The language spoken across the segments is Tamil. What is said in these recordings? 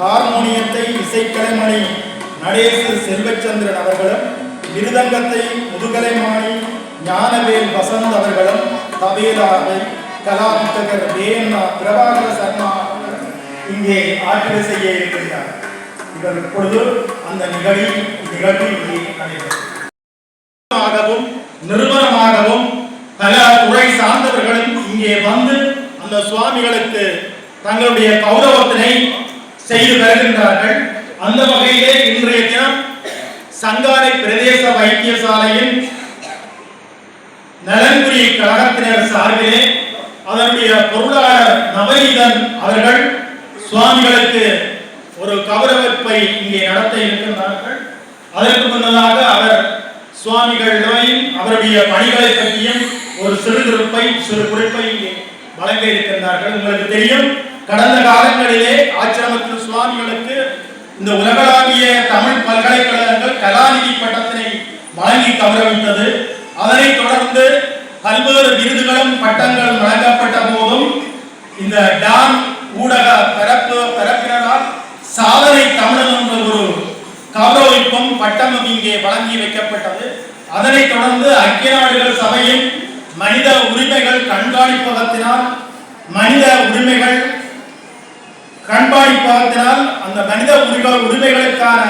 ஹார்மோனியத்தை இசைக்கலைமணி நடேசு செல்வச்சந்திரன் அவர்களும் மிருதங்கத்தை முதுகலைமாணி ஞானவேல் வசந்த் அவர்களும் தபேலாவை கலாபித்தகர் வேணா பிரபாகர சர்மா இங்கே ஆற்றல் செய்ய இருக்கின்றார். இவர் இப்பொழுது அந்த நிகழ்வில் நிகழ்வு இங்கே நடைபெறும் நிறுவனமாகவும் பல துறை சார்ந்தவர்களும் இங்கே வந்து அந்த சுவாமிகளுக்கு தங்களுடைய கௌரவத்தினை செய்து வருகின்றார்கள் அந்த வகையிலே இன்றைய தினம் சங்காரை பிரதேச வைத்தியசாலையின் நலன்புரி கழகத்தினர் சார்பிலே அதனுடைய பொருளாளர் நவநீதன் அவர்கள் சுவாமிகளுக்கு ஒரு கௌரவிப்பை இங்கே நடத்த இருக்கின்றார்கள். அதற்கு முன்னதாக அவர் சுவாமிகளையும் அவருடைய பணிகளை பற்றியும் ஒரு சிறு குறிப்பை சிறு குறிப்பை இங்கே வழங்க இருக்கின்றார்கள். உங்களுக்கு தெரியும் கடந்த காலங்களிலே ஆச்சிரமத்தில் சுவாமிகளுக்கு இந்த உலகளாவிய தமிழ் பல்கலைக்கழகங்கள் கலாநிதி பட்டத்தினை வழங்கி கௌரவித்தது. அதனைத் தொடர்ந்து பல்வேறு விருதுகளும் பட்டங்களும் வழங்கப்பட்ட போதும் இந்த டான் ஊடக பரப்பு பரப்பினரால் சாதனை தமிழன் என்ற ஒரு கௌரவிப்பும் பட்டமும் இங்கே வழங்கி வைக்கப்பட்டது. அதனைத் தொடர்ந்து ஐக்கிய நாடுகள் சபையின் மனித உரிமைகள் கண்காணிப்பகத்தினால் மனித உரிமைகள் கண்பாடி கண்காணிப்பகத்தினால் அந்த மனித உரிமை உரிமைகளுக்கான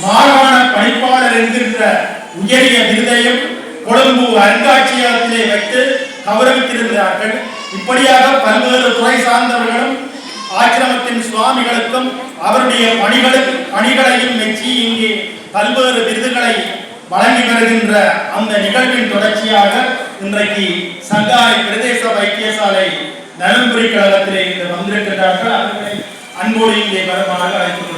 மாகாண பணிப்பாளர் என்கின்ற உயரிய விருதையும் கொழும்பு அருங்காட்சியகத்திலே வைத்து கௌரவித்திருந்தார்கள் இப்படியாக பல்வேறு துறை சார்ந்தவர்களும் ஆசிரமத்தின் சுவாமிகளுக்கும் அவருடைய பணிகளுக்கு பணிகளையும் மெச்சி இங்கே பல்வேறு விருதுகளை வழங்கி வருகின்ற அந்த நிகழ்வின் தொடர்ச்சியாக இன்றைக்கு சங்காரி பிரதேச வைத்தியசாலை நலன்புரி கழகத்திலே இன்று வந்திருக்கிறார்கள் அவர்களை அன்போடு இங்கே வருமானாக அழைத்துக்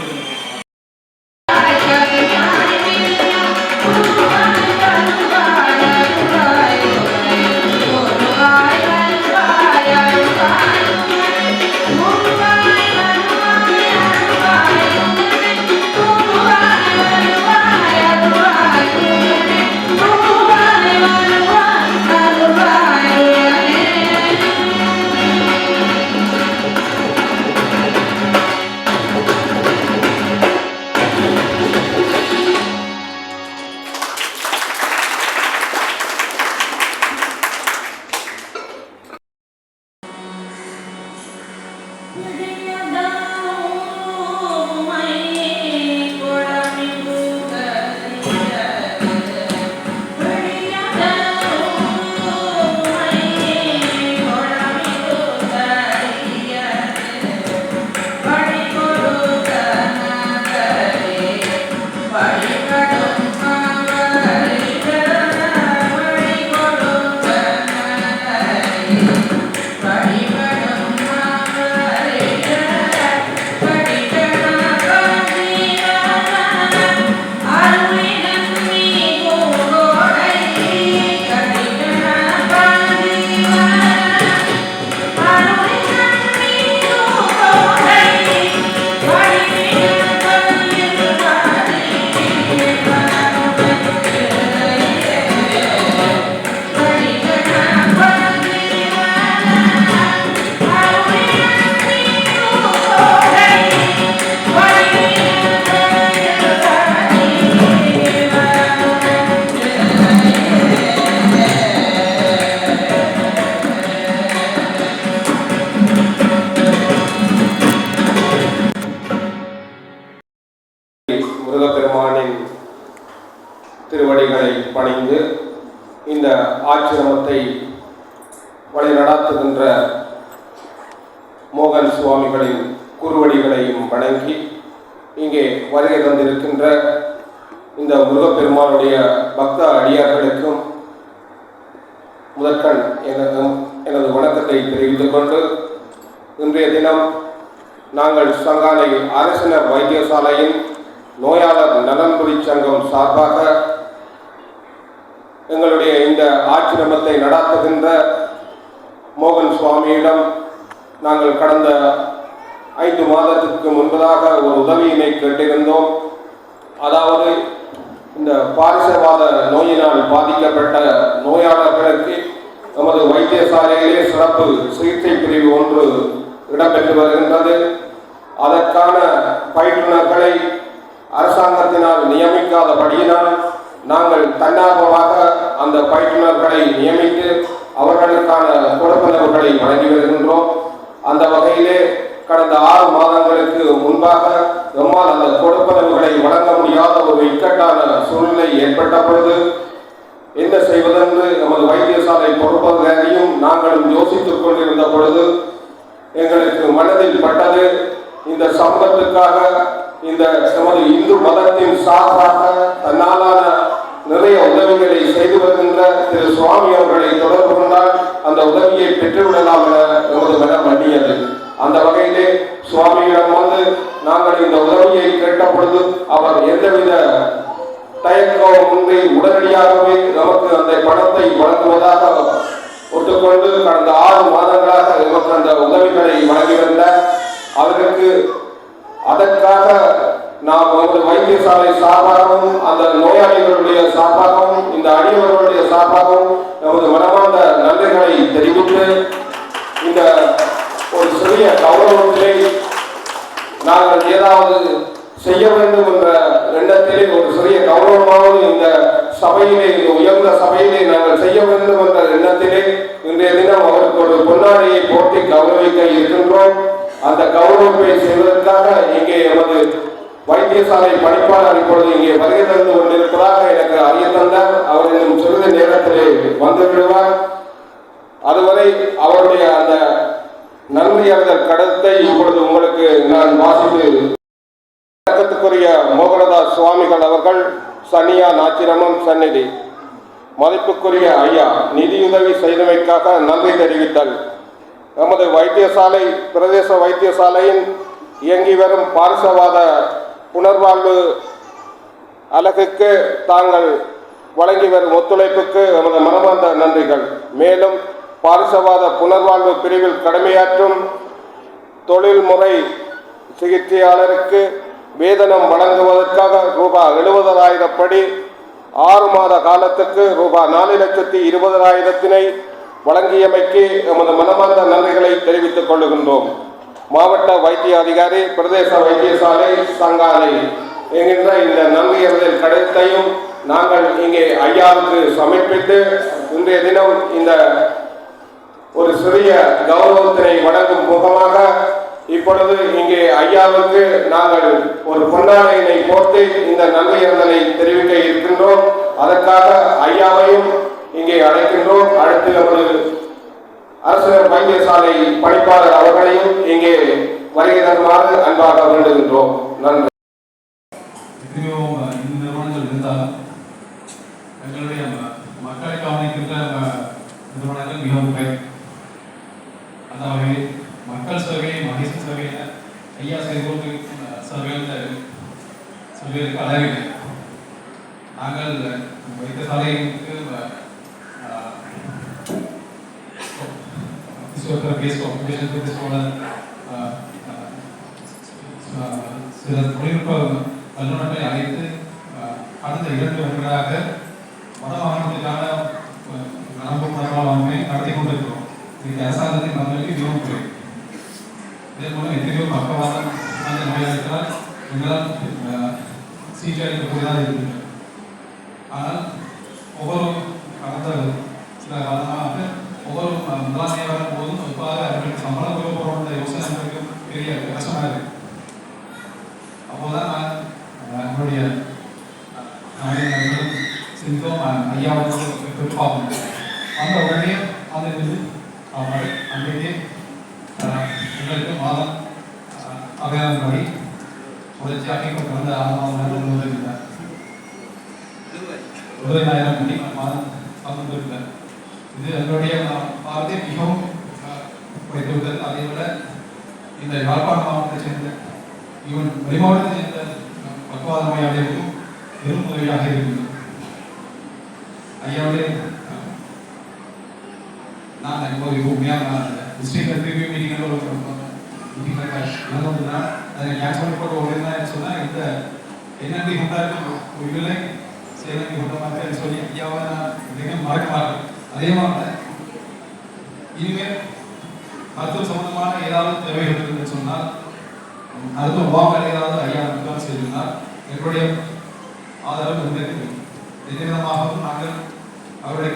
திருவடிகளை பணிந்து இந்த ஆச்சிரமத்தை வழிநடாத்துகின்ற மோகன் சுவாமிகளின் குருவடிகளையும் வணங்கி இங்கே வருகை தந்திருக்கின்ற இந்த முருகப்பெருமானுடைய பக்த அடியார்களுக்கும் முதற்கண் எனது எனது வணக்கத்தை தெரிவித்துக் கொண்டு இன்றைய தினம் நாங்கள் சங்காலை அரசினர் வைத்தியசாலையின் நோயாளர் நலன்புரி சங்கம் சார்பாக எங்களுடைய இந்த ஆச்சிரமத்தை நடாத்துகின்ற மோகன் சுவாமியிடம் நாங்கள் கடந்த ஐந்து மாதத்திற்கு முன்பதாக ஒரு உதவியினை கேட்டிருந்தோம். அதாவது இந்த பாரிசவாத நோயினால் பாதிக்கப்பட்ட நோயாளர்களுக்கு நமது வைத்தியசாலையிலே சிறப்பு சிகிச்சை பிரிவு ஒன்று இடம்பெற்று வருகின்றது. அதற்கான பயிற்றுநர்களை அரசாங்கத்தினால் நியமிக்காதபடியினால் நாங்கள் தன்னார்வமாக அந்த பயிற்றுநர்களை நியமித்து அவர்களுக்கான கொடுப்பனவுகளை வழங்கி வருகின்றோம். அந்த வகையிலே கடந்த ஆறு மாதங்களுக்கு முன்பாக நம்மால் அந்த கொடுப்பனவுகளை வழங்க முடியாத ஒரு இக்கட்டான சூழ்நிலை ஏற்பட்ட பொழுது என்ன செய்வதென்று நமது வைத்தியசாலை பொறுப்பதையும் நாங்களும் யோசித்துக் கொண்டிருந்த பொழுது எங்களுக்கு மனதில் பட்டது இந்த சமூகத்துக்காக இந்த நமது இந்து மதத்தின் சார்பாக தன்னாலான உதவிகளை செய்து வருகின்ற திரு சுவாமி அவர்களை தொடர்பு கொண்டால் அந்த உதவியை பெற்றுவிடலாம் என எமது மனம் அண்ணியது அந்த வகையிலே சுவாமியிடம் வந்து நாங்கள் இந்த உதவியை கேட்ட பொழுது அவர் எந்தவித தயக்கமின்றி உடனடியாகவே நமக்கு அந்த பணத்தை வழங்குவதாக ஒத்துக்கொண்டு கடந்த ஆறு மாதங்களாக நமக்கு அந்த உதவிகளை வழங்கி வந்த அவருக்கு நமது வைத்தியசாலை சார்பாகவும் அந்த நோயாளிகளுடைய சார்பாகவும் இந்த அடியவர்களுடைய சார்பாகவும் நமது மனமார்ந்த நன்றிகளை தெரிவித்து இந்த ஒரு சிறிய கௌரவத்திலே நாங்கள் ஏதாவது செய்ய வேண்டும் என்ற எண்ணத்திலே ஒரு சிறிய கௌரவமாவது இந்த சபையிலே இந்த உயர்ந்த சபையிலே நாங்கள் செய்ய வேண்டும் என்ற எண்ணத்திலே இன்றைய தினம் அவருக்கு ஒரு பொன்னாடியை போட்டி கௌரவிக்க இருக்கின்றோம். அந்த கௌரவிப்பை செய்வதற்காக இங்கே எமது வைத்தியசாலை பணிப்பாளர் இப்பொழுது இங்கே வருகை தந்து கொண்டிருப்பதாக எனக்கு அறிய தந்தார். அவர் இன்னும் சிறிது நேரத்திலே வந்து விடுவார். அதுவரை அவருடைய அந்த நன்றி அறிதல் கடத்தை இப்பொழுது உங்களுக்கு நான் வாசித்து வணக்கத்துக்குரிய மோகனதாஸ் சுவாமிகள் அவர்கள் சனியா நாச்சிரமம் சந்நிதி. மதிப்புக்குரிய ஐயா நிதியுதவி செய்தமைக்காக நன்றி தெரிவித்தல். நமது வைத்தியசாலை பிரதேச வைத்தியசாலையின் இயங்கி வரும் பாரிசவாத புனர்வாழ்வு அலகுக்கு தாங்கள் வழங்கி வரும் ஒத்துழைப்புக்கு நமது மனமார்ந்த நன்றிகள். மேலும் பாரிசவாத புனர்வாழ்வு பிரிவில் கடமையாற்றும் தொழில்முறை சிகிச்சையாளருக்கு வேதனம் வழங்குவதற்காக ரூபாய் எழுபதாயிரம் படி ஆறு மாத காலத்துக்கு ரூபாய் நாலு லட்சத்தி இருபதாயிரத்தினை வழங்கியமைக்கு எமது மனமார்ந்த நன்றிகளை தெரிவித்துக் கொள்கின்றோம் மாவட்ட வைத்திய அதிகாரி பிரதேச வைத்தியசாலை சங்காலை. என்கின்ற இந்த நன்றியறிதல் கடிதத்தையும் நாங்கள் இங்கே ஐயாவுக்கு சமர்ப்பித்து இன்றைய தினம் இந்த ஒரு சிறிய கௌரவத்தினை வழங்கும் முகமாக இப்பொழுது இங்கே ஐயாவுக்கு நாங்கள் ஒரு பொன்னாடையினை போட்டு இந்த நன்றியறிதலை தெரிவிக்க இருக்கின்றோம். அதற்காக ஐயாவையும் இங்கே அழைக்கின்றோம். அடுத்து ஒரு அரசினர் வைத்தியசாலை பணிப்பாளர் அவர்களையும் இங்கே வருகை தருமாறு அன்பாக வேண்டுகின்றோம் நன்றி. எத்தனையோ இந்த நிறுவனங்கள் இருந்தாலும் எங்களுடைய மக்களை கவனிக்கின்ற நிறுவனங்கள் மிகவும் குறை அந்த மக்கள் சேவை மகேசன் சேவை ஐயா செய்வோருக்கு சேவையில் நாங்கள் வைத்தியசாலைக்கு பிசியோதெரபிஸ் ஆக்குபேஷன் தெரபிஸ்டோட சில தொழில்நுட்ப வல்லுநர்களை அழைத்து அஹ், கடந்த இரண்டு வருடங்களாக மத அஹ், நரம்பு மரபாளமை நடத்தி கொண்டிருக்கிறோம் இது அரசாங்கத்தின் பங்களிப்பு மிகவும் குறை இதன் மூலம் எத்தனையோ பக்கவாதம் அந்த நோயாளிகளால் எங்களால் அஹ், சிகிச்சை அளிக்கக்கூடியதாக இருக்கிறது ஆனால் ஒவ்வொரு கடந்த சில காலமாக ஒவ்வொரு ம- முதலாளியை வரும்போதும் குறிப்பாக அவர்களுக்கு சம்பளம் கொடுக்க யோசனை எனக்கு பெரிய கஷ்டமாக இருக்கு. அப்போதான் நான் அஹ், என்னுடைய அஹ், ஐயாவுக்கு போய் அந்த உடனே அந்த இது அவங்க அன்றைக்கே எங்களுக்கு மாதம் அஹ், அபியானம் படி தொடர்ச்சியாக கொண்டு வந்து ஆறு மாதம் உதவினார் இருபதாயிரம் மணி மாதம் பங்கு பகிர்ந்திருக்கிறார் இது எங்களுடைய பார்த்து மிகவும் அஹ், குறைத்துவிட்டது அதே விட இந்த யாழ்ப்பாண மாவட்டத்தை சேர்ந்த இவன் வெளிமாவட்டத்தை சேர்ந்த பக்குவாத நோயாளிகளுக்கும் பெரும் உதவியாக இருக்கிறது ஐயாவுடைய நான் இப்போ உண்மையாக டிஸ்ட்ரிக்ட் ரிவ்யூ மீட்டிங்கில் ஒரு மீட்டிங் நடந்ததுன்னா அதை ஞாபகம் போட்டு ஒரு சொன்னால் இந்த என்னென்ன கொண்டாரு ஒரு விலை சேலம் கொண்ட மாதிரி சொல்லி ஐயாவை நான் மிகவும் மறக்க மாட்டேன். அதே இனிமேல் மருத்துவ சம்பந்தமான ஏதாவது தேவைகள் இருக்குன்னு சொன்னால் மருத்துவ முகாம்கள் ஏதாவது ஐயா முகாம் செய்திருந்தால் எங்களுடைய ஆதரவு வந்து எந்த விதமாகவும் நாங்கள் அவருடைய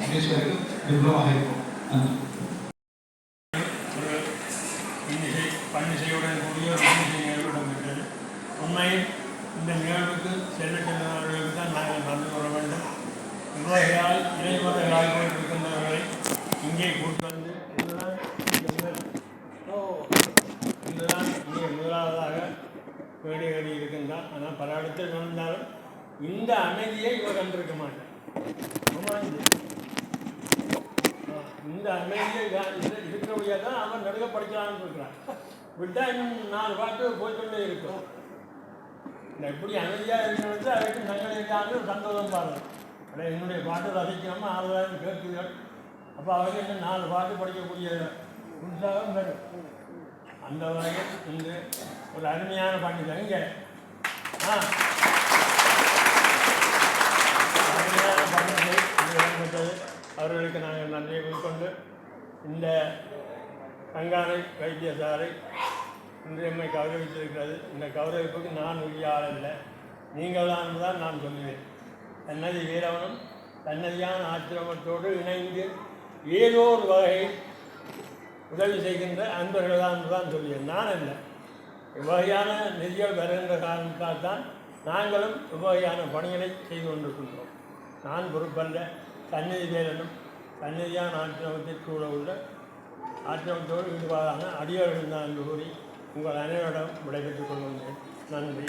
முயற்சிகளுக்கு விருப்பமாக இருப்போம். நன்றி ஒரு இன்னிசை பன்னிசையுடன் கூடிய ஒரு இன்னிசை நிகழ்வு இடம்பெற்றது உண்மையில் இந்த நிகழ்வுக்கு செல்ல செல்லுபவர்களுக்கு தான் நாங்கள் நன்றி கூற வேண்டும் இவ்வகையால் இளைமுறைகளாக இருக்கின்றவர்களை இங்கே கூட்டு வந்து இதுதான் இதுதான் இங்கே முதலாவதாக வேடி ஏறி இருக்கின்றான் ஆனால் பல இடத்தில் நடந்தாலும் இந்த அமைதியை இவர் கண்டிருக்க மாட்டார். இந்த அமைதியை இருக்கிறபடியாக தான் அவன் நடுக்க படிக்கலாம்னு இருக்கிறான் விட்டா இன்னும் நாலு பாட்டு போய்கொண்டே இருக்கும். இந்த எப்படி அமைதியாக இருக்கிறது அதுக்கு நாங்கள் இல்லாமல் சந்தோஷம் பாருங்கள். அட என்னுடைய பாட்டு ரசிக்காமல் ஆறுதலாக கேட்குங்கள் அப்போ அவருக்கு இன்னும் நாலு பாட்டு படிக்கக்கூடிய உற்சாகம் வரும் அந்த வகையில் இன்று ஒரு அருமையான பாட்டு இங்கே ஆ. அருமையான பண்டிகை இடம்பெற்றது. அவர்களுக்கு நாங்கள் நன்றியை உட்கொண்டு இந்த கங்காரை வைத்தியசாலை இன்று எம்மை கௌரவித்திருக்கிறது. இந்த கௌரவிப்புக்கு நான் உரியாள் இல்லை. நீங்கள் தான் தான் நான் சொல்லுவேன். தன்னதி வீரவனும் தன்னதியான ஆசிரமத்தோடு இணைந்து ஏதோ ஒரு வகையில் உதவி செய்கின்ற அன்பர்கள் தான் தான் சொல்லியேன் நான் இல்லை இவ்வகையான நிதிகள் வருகின்ற காரணத்தால் தான் நாங்களும் இவ்வகையான பணிகளை செய்து கொண்டிருக்கின்றோம். நான் பொறுப்பல்ல. தன்னதி வேலனும் தன்னதியான ஆசிரமத்தில் கூட உள்ள ஆசிரமத்தோடு ஈடுபாடான அடியவர்கள் தான் என்று கூறி உங்கள் அனைவரிடம் விடைபெற்றுக் கொள்கின்றேன். நன்றி.